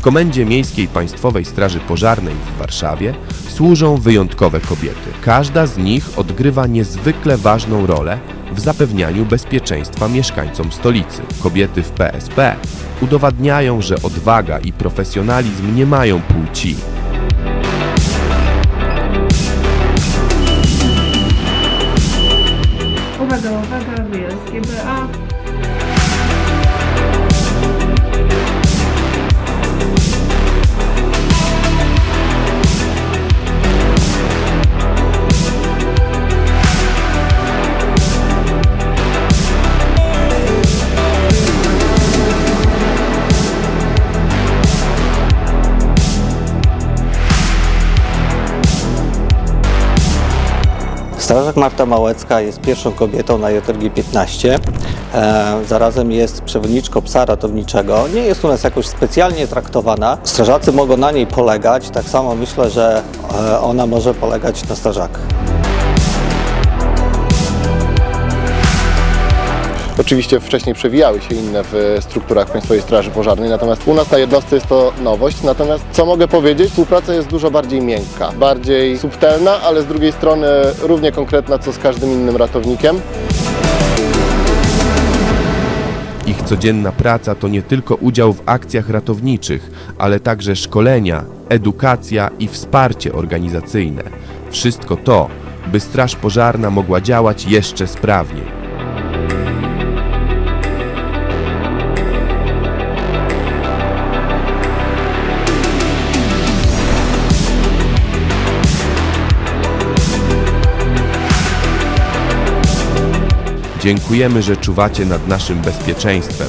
W Komendzie Miejskiej Państwowej Straży Pożarnej w Warszawie służą wyjątkowe kobiety. Każda z nich odgrywa niezwykle ważną rolę w zapewnianiu bezpieczeństwa mieszkańcom stolicy. Kobiety w PSP udowadniają, że odwaga i profesjonalizm nie mają płci. Uwaga, uwaga, wyjazd GBA. Strażak Marta Małecka jest pierwszą kobietą na JRG 15. E, zarazem jest przewodniczką psa ratowniczego. Nie jest u nas jakoś specjalnie traktowana. Strażacy mogą na niej polegać. Tak samo myślę, że e, ona może polegać na strażakach. Oczywiście wcześniej przewijały się inne w strukturach Państwowej Straży Pożarnej, natomiast u nas na jednostce jest to nowość. Natomiast co mogę powiedzieć, współpraca jest dużo bardziej miękka, bardziej subtelna, ale z drugiej strony równie konkretna co z każdym innym ratownikiem. Ich codzienna praca to nie tylko udział w akcjach ratowniczych, ale także szkolenia, edukacja i wsparcie organizacyjne. Wszystko to, by Straż Pożarna mogła działać jeszcze sprawniej. Dziękujemy, że czuwacie nad naszym bezpieczeństwem.